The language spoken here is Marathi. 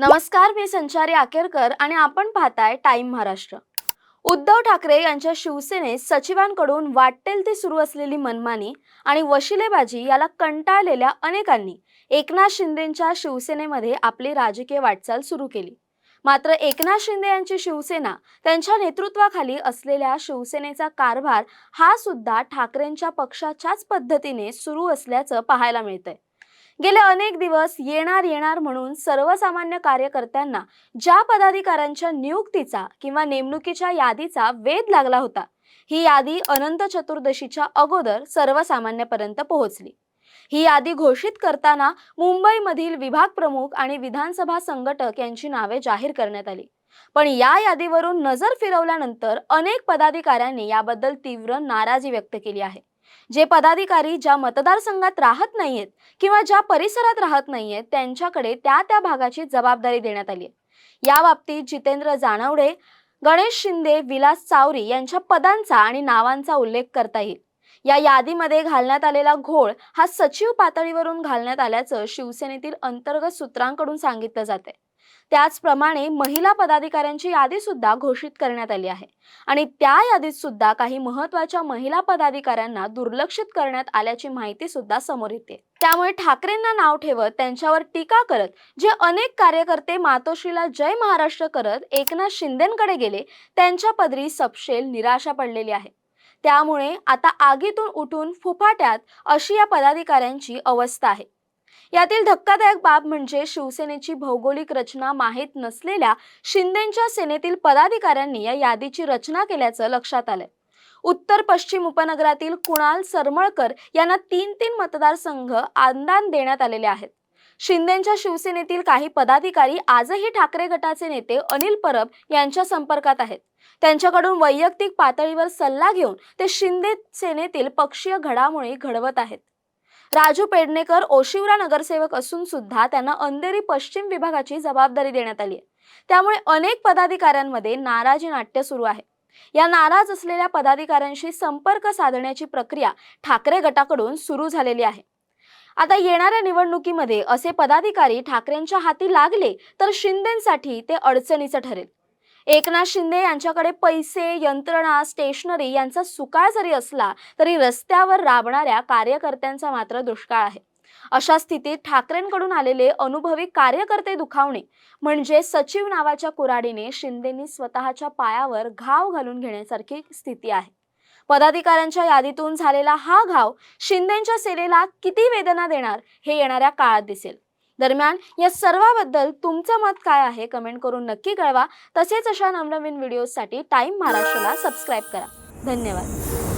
नमस्कार मी संचारी आकेरकर आणि आपण पाहताय टाइम महाराष्ट्र. उद्धव ठाकरे यांच्या शिवसेनेत सचिवांकडून वाटेल ती सुरू असलेली मनमानी आणि वशिलेबाजी याला कंटाळलेल्या अनेकांनी एकनाथ शिंदेच्या शिवसेनेमध्ये आपली राजकीय वाटचाल सुरू केली. मात्र एकनाथ शिंदे यांची शिवसेना त्यांच्या नेतृत्वाखाली असलेल्या शिवसेनेचा कारभार हा सुद्धा ठाकरेंच्या पक्षाच्याच पद्धतीने सुरू असल्याचं पाहायला मिळतंय. गेले अनेक दिवस येणार येणार म्हणून सर्वसामान्य कार्यकर्त्यांना ज्या पदाधिकाऱ्यांच्या नियुक्तीचा किंवा नेमणुकीच्या यादीचा वेध लागला होता ही यादी अनंत चतुर्दशीच्या अगोदर सर्वसामान्यपर्यंत पोहोचली. ही यादी घोषित करताना मुंबईमधील विभाग प्रमुख आणि विधानसभा संघटक यांची नावे जाहीर करण्यात आली. पण या यादीवरून नजर फिरवल्यानंतर अनेक पदाधिकाऱ्यांनी याबद्दल तीव्र नाराजी व्यक्त केली आहे. जे पदाधिकारी ज्या मतदारसंघात राहत नाहीयेत किंवा ज्या परिसरात राहत नाहीयेत त्यांच्याकडे त्या त्या भागाची जबाबदारी देण्यात आली आहे. या बाबतीत जितेंद्र जानवडे गणेश शिंदे विलास चावरी यांच्या पदांचा आणि नावांचा उल्लेख करता येईल. या यादीमध्ये घालण्यात आलेला घोळ हा सचिव पातळीवरून घालण्यात आल्याचं शिवसेनेतील अंतर्गत सूत्रांकडून सांगितलं जाते त्याचप्रमाणे महिला पदाधिकाऱ्यांची यादी सुद्धा घोषित करण्यात आली आहे. आणि त्या यादीत सुद्धा काही महत्त्वाच्या महिला पदाधिकाऱ्यांना दुर्लक्षित करण्यात आल्याची माहिती सुद्धा समोर येते. त्यामुळे ठाकरेंना नाव ठेवत त्यांच्यावर टीका करत जे अनेक कार्यकर्ते मातोश्रीला जय महाराष्ट्र करत एकनाथ शिंदेकडे गेले त्यांच्या पदरी सपशेल निराशा पडलेली आहे. त्यामुळे आता आगीतून उठून फुफाट्यात अशी या पदाधिकाऱ्यांची अवस्था आहे. यातील धक्कादायक बाब म्हणजे शिवसेनेची भौगोलिक रचना माहीत नसलेल्या शिंदेच्या सेनेतील पदाधिकाऱ्यांनी या यादीची रचना केल्याचं लक्षात आलंय. उत्तर पश्चिम उपनगरातील कुणाल सरमळकर यांना तीन तीन मतदारसंघ आदान देण्यात आलेले आहेत. शिंदेच्या शिवसेनेतील काही पदाधिकारी आजही ठाकरे गटाचे नेते अनिल परब यांच्या संपर्कात आहेत. त्यांच्याकडून वैयक्तिक पातळीवर सल्ला घेऊन ते शिंदे सेनेतील पक्षीय घडामोडी घडवत आहेत. राजू पेडणेकर ओशिवरा नगरसेवक असून सुद्धा त्यांना अंधेरी पश्चिम विभागाची जबाबदारी देण्यात आली आहे. त्यामुळे अनेक पदाधिकाऱ्यांमध्ये नाराजी नाट्य सुरू आहे. या नाराज असलेल्या पदाधिकाऱ्यांशी संपर्क साधण्याची प्रक्रिया ठाकरे गटाकडून सुरू झालेली आहे. आता येणाऱ्या निवडणुकीमध्ये असे पदाधिकारी ठाकरेंच्या हाती लागले तर शिंदेसाठी ते अडचणीचं ठरेल. एकनाथ शिंदे यांच्याकडे पैसे यंत्रणा स्टेशनरी यांचा सुकाळ जरी असला तरी रस्त्यावर राबणाऱ्या कार्यकर्त्यांचा मात्र दुष्काळ आहे. अशा स्थितीत ठाकरेंकडून आलेले अनुभवी कार्यकर्ते दुखावणे म्हणजे सचिव नावाच्या कुराडीने शिंदेनी स्वतःच्या पायावर घाव घालून घेण्यासारखी स्थिती आहे. पदाधिकाऱ्यांच्या यादीतून झालेला हा घाव शिंदेच्या सेनेला किती वेदना देणार हे येणाऱ्या काळात दिसेल. दरम्यान या सर्वाबद्दल तुमचं मत काय आहे कमेंट करून नक्की कळवा. तसेच अशा नवनवीन व्हिडिओसाठी टाईम महाराष्ट्राला सबस्क्राईब करा. धन्यवाद.